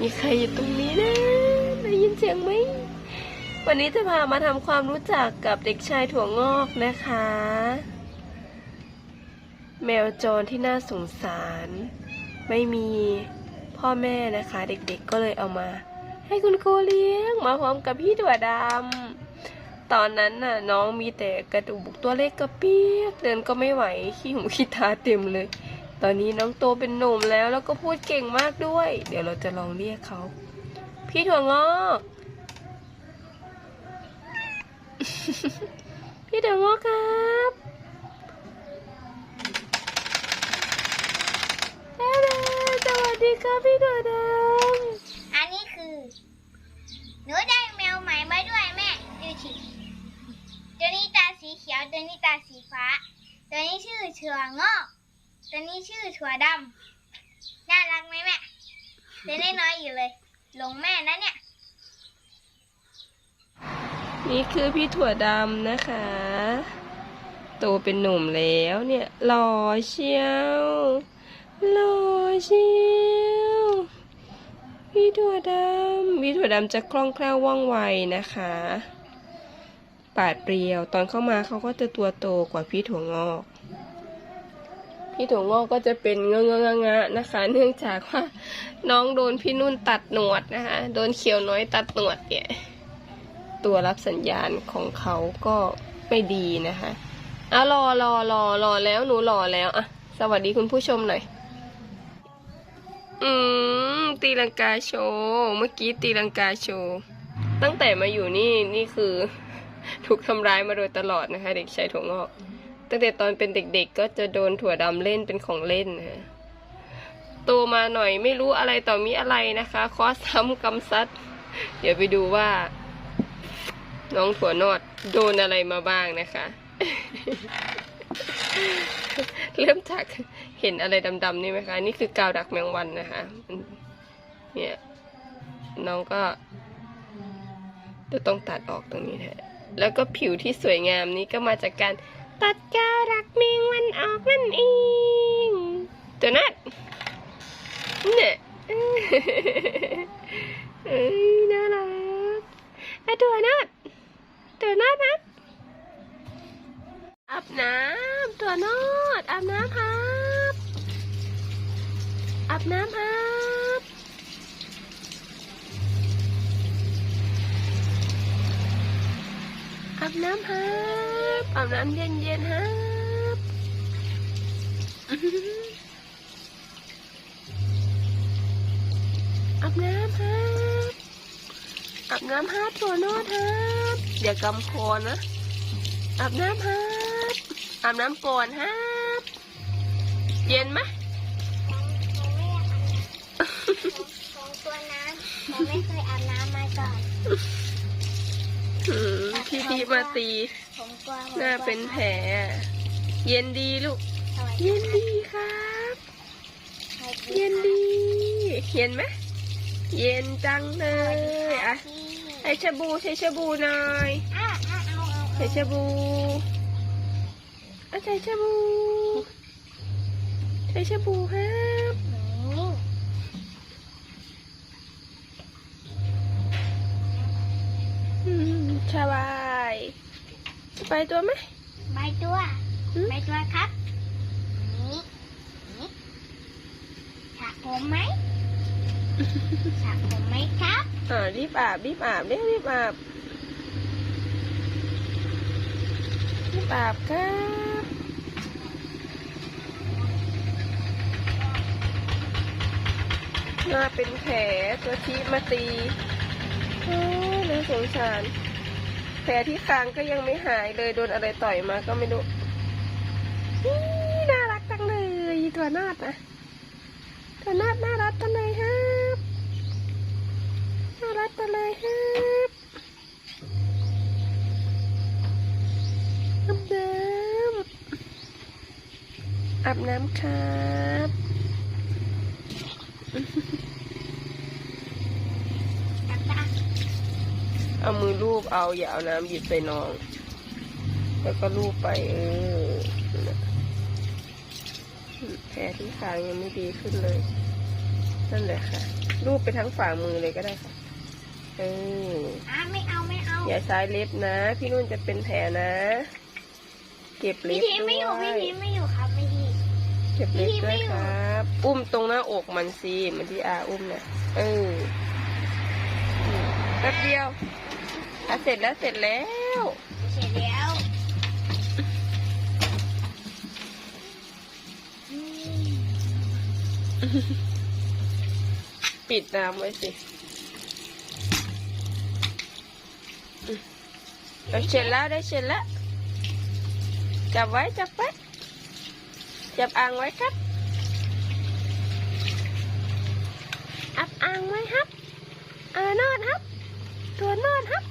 มีใครอยู่ตรงนี้นะได้ยินเสียงไหม วันนี้จะพามาทำความรู้จักกับเด็กชายถั่วงอกนะคะ แมวจรที่น่าสงสาร ไม่มีพ่อแม่นะคะ เด็กๆก็เลยเอามา ให้คุณครูเลี้ยงมาพร้อมกับพี่ถั่วดำตอนนั้นน่ะน้องมีแต่กระดูกตัวเล็กกระเปียก เดินก็ไม่ไหวขี้หูขี้ตาเต็มเลย ตอนนี้น้องโตเป็นหนุ่มแล้วแล้วก็พูดเก่งมากด้วย เดี๋ยวเราจะลองเรียกเขา พี่ถั่วงอกพี่ถั่วงอกครับเอ้ยสวัสดีครับพี่ถั่วดำอันนี้คือ หนูได้แมวใหม่มาด้วยแม่ดูสิตัวนี้ตาสีเขียวตัวนี้ตาสีฟ้า ตัวนี้ชื่อถั่วงอก ตัวนี้ชื่อถั่วดำน่ารักไหมแม่ตัวน้อยๆอยู่เลย หลงแม่นะเนี่ย นี่คือพี่ถั่วดำนะคะ โตเป็นหนุ่มแล้วเนี่ยหล่อเชียวหล่อเชียวพี่ถั่วดำพี่ถั่วดำจะคล่องแคล่วว่องไวนะคะ ปาดเปรียว ตอนเข้ามาเขาก็จะตัวโตกว่าพี่ถั่วงอก พี่ถั่วงอกก็จะเป็นเงงะงงะนะคะ เนื่องจากว่าน้องโดนพี่นุ่นตัดหนวดนะคะ โดนเขียวน้อยตัดหนวดเนี่ยตัวรับสัญญาณของเขาก็ไม่ดีนะคะอะรอรอรอรอแล้วหนูรอแล้วอะสวัสดีคุณผู้ชมหน่อย อืม ตีลังกาโชว์เมื่อกี้ตีลังกาโชว์ตั้งแต่มาอยู่นี่นี่คือ ถูกทำร้ายมาโดยตลอดนะคะ เด็กชายถั่วงอก ตั้งแต่ตอนเป็นเด็กๆ ก็จะโดนถั่วดำเล่นเป็นของเล่นนะคะโตมาหน่อยไม่รู้อะไรต่อมีอะไรนะคะ คอซ้ำกำซัด เดี๋ยวไปดูว่า น้องถั่วนอดโดนอะไรมาบ้างนะคะ เริ่มจากเห็นอะไรดำๆนี่ไหมคะ นี่คือกาวดักแมงวันนะคะ เนี่ยน้องก็จะต้องตัดออกตรงนี้แทนแล้วก็ผิวที่สวยงามนี้ก็มาจากการ ตัดกาวดักแมงวันออกนั่นเองตัวนัดเนี่ยเอ้ยน่ารักอะตัวนัดตัวน้อยนะอาบน้ำตัวนอดอาบน้ำครับอาบน้ำครับ อาบน้ำครับอาบน้ำเย็นเย็นๆครับอาบน้ำครับอาบน้ำฮาร์ดตัวนอดฮาร์ดอย่ากำคอนะอาบน้ำฮาร์ดอาบน้ำก่อนฮาร์ดเย็นไหมของตัวน้ำผมไม่เคยอาบน้ำมาก่อน อืมพี่พีมาตีผมกลัวผมหน้าเป็นแผลเย็นดีลูกสวัสดีเย็นดีครับ เย็นดี เย็นไหมเย็นจังเลยอะใช้ชาบูใช้ชาบูหน่อยอะอะเอาเอาใช้ชาบูอะใช้ชาบูใช้ชาบูครับ นี่ อื มสบายไปตัวไหมใบตัวอืมใบตัวครับนี่นี่สระผมไหมสระผมไหมครับอ่ารีบอาบรีบอาบเรียรีบอาบรีบอาบครับหน้าเป็นแผลตัวที่มาตีโอ้ยน่าสงสารแผลที่คางก็ยังไม่หายเลยโดนอะไรต่อยมาก็ไม่รู้อี้น่ารักจังเลยตัวนาดนะตัวนาดน่ารักจังเลยครับน่ารักจังเลยครับอาบน้ำอาบน้ำครับ ตักตา เอามือลูบเอาอย่าเอาน้ำหยิบใส่น้อง แล้วก็ลูบไปเออนั่นน่ะแผลที่คางยังไม่ดีขึ้นเลยนั่นแหละค่ะรูปไปทั้งฝ่ามือเลยก็ได้ค่ะเอออะไม่เอาไม่เอา อย่าใช้เล็บนะ พี่นุ่นจะเป็นแผลนะ เก็บพี่เล็บทีด้ไม่อยู่วพี่ยทีไม่อยู่ครับพี่ทีเก็บเล็บพี่ด้วยไม่อยู่ครับ อุ้มตรงหน้าอกมันสิเหมันที่อาอุ้มเนี่ยเอออืมแป๊บเดียว อะเสร็จแล้วเสร็จแล้ว เสร็จแล้วอืมปิดน้ำไว้สิอืมเอาเสร็จแล้วได้เสร็จแล้ว จับไว้จับไว้ จับอ่างไว้ครับ อับอ่างไว้ครับ เออนอนครับ ตัวนอนครับ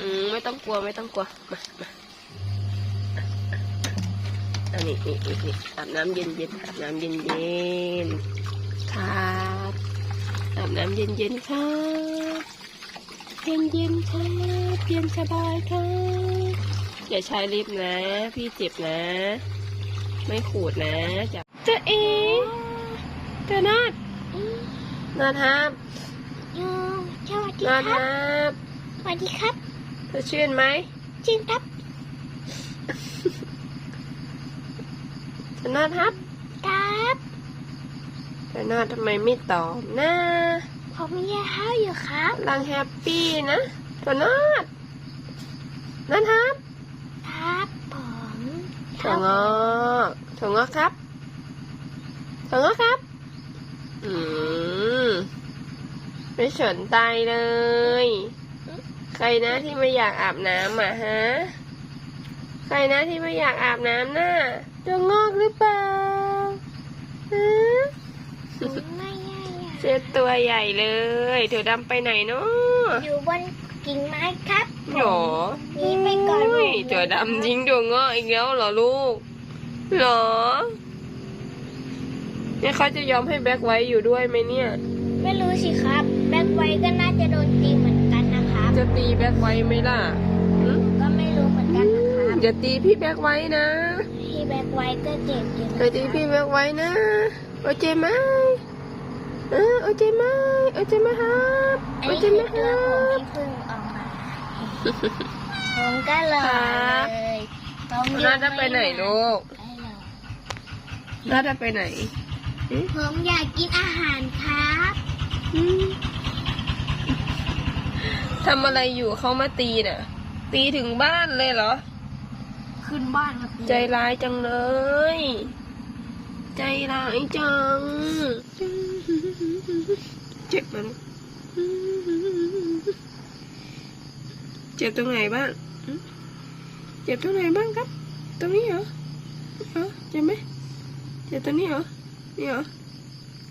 อืมไม่ต้องกลัวไม่ต้องกลัว มามาอันนี้นี่นี่นี่อาบน้ำเย็นเย็นๆอาบน้ำเย็นเย็นๆครับอาบน้ำเย็นเย็นๆครับเย็นเย็นๆครับเย็นสบายครับอย่าใช้ลิฟต์นะ พี่เจ็บนะ ไม่ขูดนะจับเจะเอเจะนอดนอนครับอยู่สวัสดีนคอรันบครับสวัสดีครับ เธอชื่นไหมจริงครับจะนอนครับครับจะนอนทำไมไม่ตอบนะผมมียาข้าวอยู่ครับกำลังแฮปปี้นะจะนอนนอนครับ ครับผมถั่วงอกถั่วงอกครับถั่วงอกครับ อืมไม่สนใจเลย ใครนะที่ไม่อยากอาบน้ำอะฮะ ใครนะที่ไม่อยากอาบน้ำน่ะถั่วงอกหรือเปล่าฮะไม่ใช่อะเจ็ดตัวใหญ่เลยถั่วดำไปไหนเนาะอยู่บนกิ่งไม้ครับหรอหนีไปก่อนโยถั่วดำยิงถั่วงอกอีกแล้วเหรอลูกหรอเนี่ยเขาจะยอมให้แบ็คไว้อยู่ด้วยไหมเนี่ย ไม่รู้สิครับ แบ็คไว้ก็น่าจะโดนตีเหมือนกันนะครับ จะตีแบ็คไว้ไหมล่ะหึก็ไม่รู้เหมือนกันนะครับอย่าตีพี่แบ็คไว้นะพี่แบ็คไว้ก็เจ็บอยู่นะอย่าตีพี่แบ็คไว้นะโอเคไหมเออโอเคไหมโอเคไหมครับอันโอนี้เคคือไหมคตัวรัผมบ ที่เพิ่งออกมา ผมก็เลยครับผมน่าจะไปไหนลูกไปเลยน่าจะไปไหนผมอยากกินอาหารครับ อืม ทำอะไรอยู่เขามาตีน่ะ ตีถึงบ้านเลยเหรอ ขึ้นบ้านมาตีใจร้ายจังเลย ใจร้ายจัง เจ็บมันเจ็บตรงไหนบ้างอืมเจ็บตรงไหนบ้างครับ ตรงนี้เหรอเหรอเจ็บไหมเจ็บตรงนี้เหรอนี่เหรอ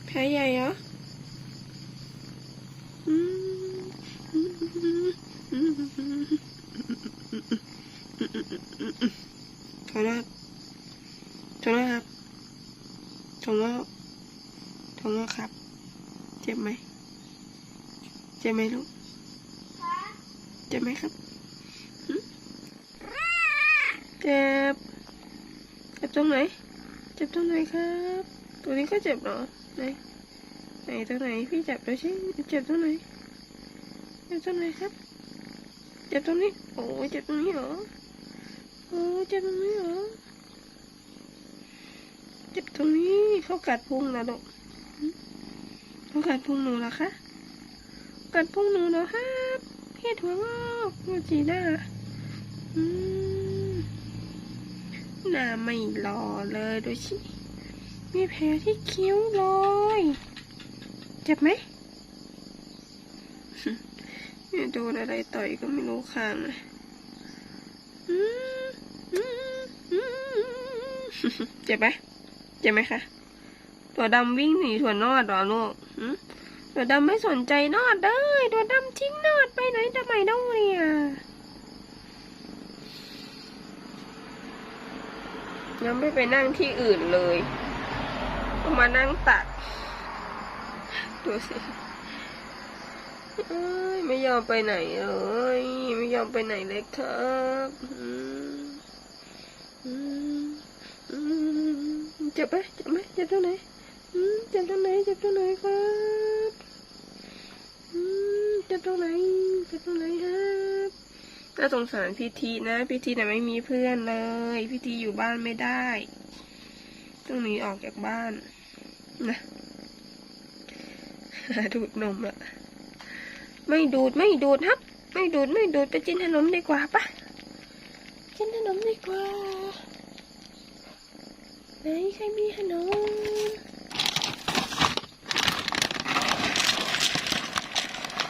แผลใหญ่เหรออืม โทษนะครับโทษครับโทษนะครับโทษครับ เจ็บไหม เจ็บไหมลูก เจ็บไหมครับ เจ็บ เจ็บตรงไหน เจ็บตรงไหนครับ ตัวนี้ก็เจ็บเหรอ ไหน ไหนตรงไหนพี่จับดูสิเจ็บตรงไหน เจ็บตรงไหนครับ เจ็บตรงนี้ โอ้ยเจ็บตรงนี้เหรอ โอ้ยเจ็บตรงนี้เหรอ เจ็บตรงนี้เขากัดพุงนะลูกเขากัดพุงหนูเหรอคะ กัดพุงหนูเหรอครับเห็ดหัวงอกหัวจีน้าอืมหน้าไม่หล่อเลยดูสิมีแผลที่คิ้วเลย เจ็บไหม เนี่ยโดนอะไรต่อยก็ไม่รู้ข้างเลยเจ็บไหมเจ็บไหมคะ ตัวดำวิ่งหนีถั่วนอดหรอลูกตัวดำไม่สนใจนอดเลยตัวดำทิ้งนอดไปไหนทำไมต้องเนี่ยยังไม่ไปนั่งที่อื่นเลยมานั่งตัดดูสิ เอ้ยไม่ยอมไปไหนเลยไม่ยอมไปไหนเลยครับเจ็บไหมเจ็บไหมเจ็บตรงไหนเจ็บตรงไหนเจ็บตรงไหนครับเจ็บตรงไหนเจ็บตรงไหนครับก็สงสารพี่ทีนะพี่ทีน่ะไม่มีเพื่อนเลยพี่ทีอยู่บ้านไม่ได้ต้องหนีออกจากบ้านนะดูดนมละ ไม่ดูดไม่ดูดครับ ไม่ดูดไม่ดูดไปกินขนมดีกว่าปะกินขนมดีกว่าไหนใครมีขนม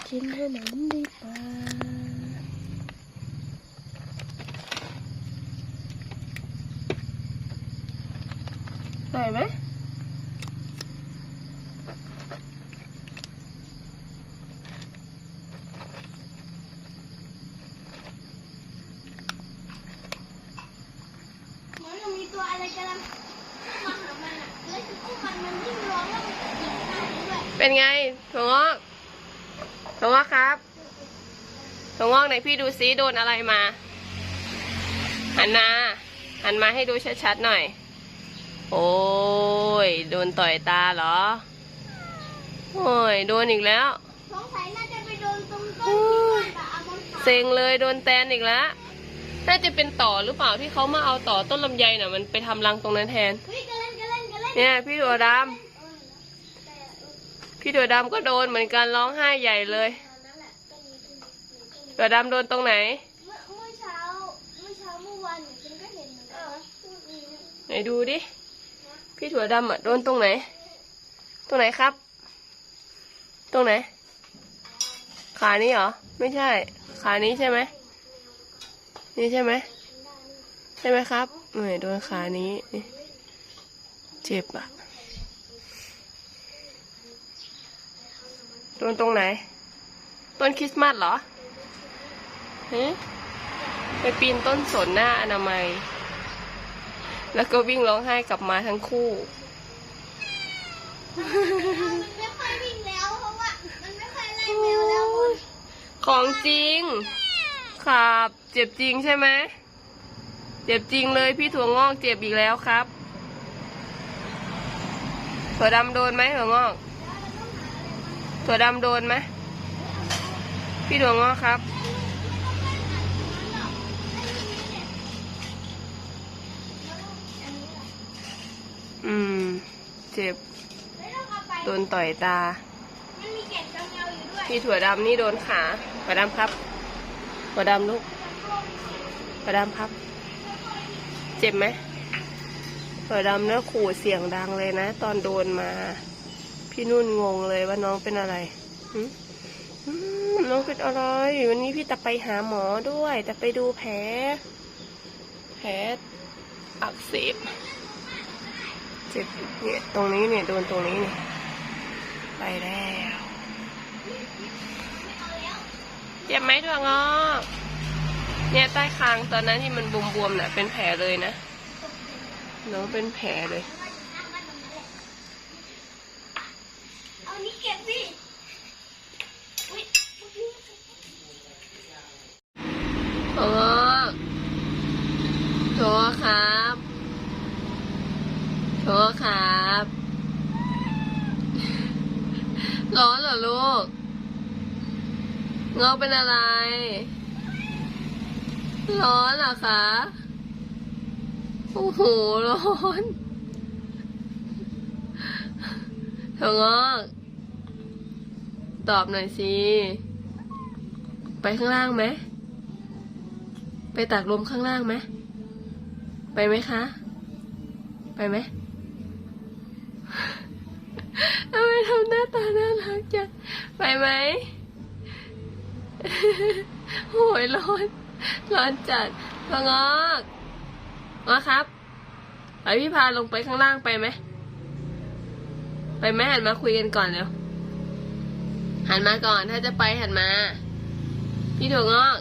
กินขนมดีกว่าได้ไหม เหมือนมันมีตัวอะไรกำลังมาหามันอะแล้วจะอุ้มมันมันยิ่งร้องแล้วมันจะยิงได้ด้วย เป็นไงถั่วงอกถั่วงอกครับถั่วงอกไหนพี่ดูซิโดนอะไรมา หันมาหันมาให้ดูชัดๆหน่อย โอ้ย โดนต่อยตาเหรอ โอ้ย โดนอีกแล้วสงสัยน่าจะไปโดนตรงต้นที่มันแบบเอามันขาดเซ็งเลยโดนแตนอีกแล้ว น่าจะเป็นต่อหรือเปล่าที่เขามาเอาต่อต้นลำไยน่ะ มันไปทำรังตรงนั้นแทน เฮ้ยกระเล่นกระเล่นกระเล่นเนี่ยพี่ถั่วดเออแต่เออำ พี่ถั่วดำก็โดนเหมือนกันร้องไห้ใหญ่เลยถั่วดำโดนตรงไหนเมื่อเมื่อเช้าเมื่อเช้าเมื่อวานฉันก็เห็นเหมือนกันนะพูดดีนไหนดูดิ พี่ถั่วดำอะโดนตรงไหน ตรงไหนครับ ตรงไหน ขานี้เหรอ ไม่ใช่ ขานี้ใช่ไหมนี่ใช่ไหมใช่ไหมครับเออโดนขานี้ เจ็บอะ โดนตรงไหน ต้นคริสต์มาสเหรอฮะไปปีนต้นสนหน้าอนามัย แล้วก็วิ่งร้องไห้กลับมาทั้งคู่มันไม่ค่อยวิ่งแล้วเพราะว่ามันไม่ค่อยไล่แมวแล้วคุณของจริง ครับ เจ็บจริงใช่ไหม เจ็บจริงเลยพี่ถั่วงอกเจ็บอีกแล้วครับถั่วดำโดนไหมถั่วงอก ถั่วดำโดนไหมพี่ถั่วงอกครับ อืม เจ็บไม่ต้องเอาไปโดนต่อยตามันมีเกล็ดกับแมวอยู่ด้วยพี่ถั่วดำนี่โดนขาถั่วดำครับถั่วดำลูกถั่วดำครับ เจ็บไหมถั่วดำเนี่ยขู่เสียงดังเลยนะ ตอนโดนมา พี่นุ่นงงเลยว่าน้องเป็นอะไรน้องเป็นอะไร วันนี้พี่จะไปหาหมอด้วยจะไปดูแผล แผลอักเสบเจ็บเนี่ยตรงนี้เนี่ยโดนตรงนี้เนี่ยไปแล้วเจ็บไหมถั่วงอกเนี่ยใต้คางตอนนั้นที่มันบวมๆน่ะ เป็นแผลเลยนะน้องเป็นแผลเลย เก็บสิอุ๊ยถั่วงอกถั่วครับถั่วครับร้อนเหรอลูกเงอกเป็นอะไร ร้อนเหรอคะ โอ้โห ร้อนถั่วงอก ตอบหน่อยสิ ไปข้างล่างไหม ไปตากลมข้างล่างไหม ไปไหมคะ ไปไหมทำไมทำหน้าตาน่ารักจัง ไปไหมโหยร้อน ร้อนจัดพงอกงอครับไปพี่พาลงไปข้างล่างไปไหม ไปไหมหันมาคุยกันก่อนเร็ว หันมาก่อนถ้าจะไปหันมา พี่ถั่วงอก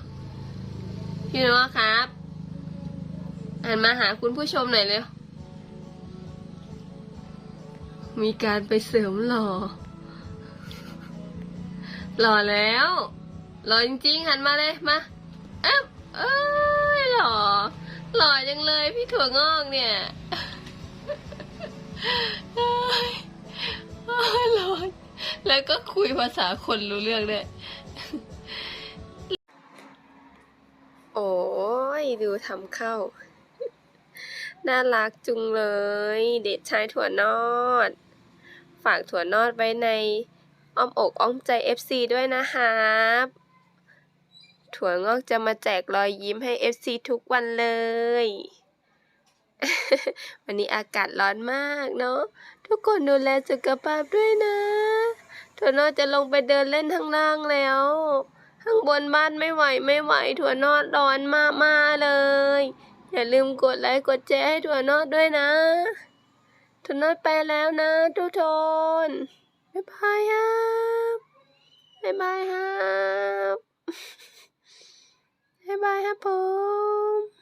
พี่ถั่วงอกครับ หันมาหาคุณผู้ชมหน่อยเร็ว มีการไปเสริมหล่อ หล่อแล้ว หล่อจริงๆ หันมาเลย มาเอ๊ะเอ้ยหล่อ หล่อจังเลยพี่ถั่วงอกเนี่ย แล้วก็คุยภาษาคนรู้เรื่องด้วยโอ้ยดูทำเข้า น่ารักจุงเลย เด็กชายถั่วนอด ฝากถั่วนอดไว้ในอ้อมอกอ้อมใจ FC ด้วยนะครับถั่วงอกจะมาแจกรอยยิ้มให้ FC ทุกวันเลย วันนี้อากาศร้อนมากเนาะ ทุกคนดูแลสุขภาพด้วยนะ ถั่วนอดจะลงไปเดินเล่นข้างล่างแล้ว ข้างบนบ้านไม่ไหวไม่ไหว ถั่วนอดร้อนมากมาเลย อย่าลืมกดไลค์กดแชร์ให้ถั่วนอดด้วยนะ ถั่วนอดไปแล้วนะ ทุกคนบ๊ายบายครับบ๊ายบายครับบ๊ายบายครับผม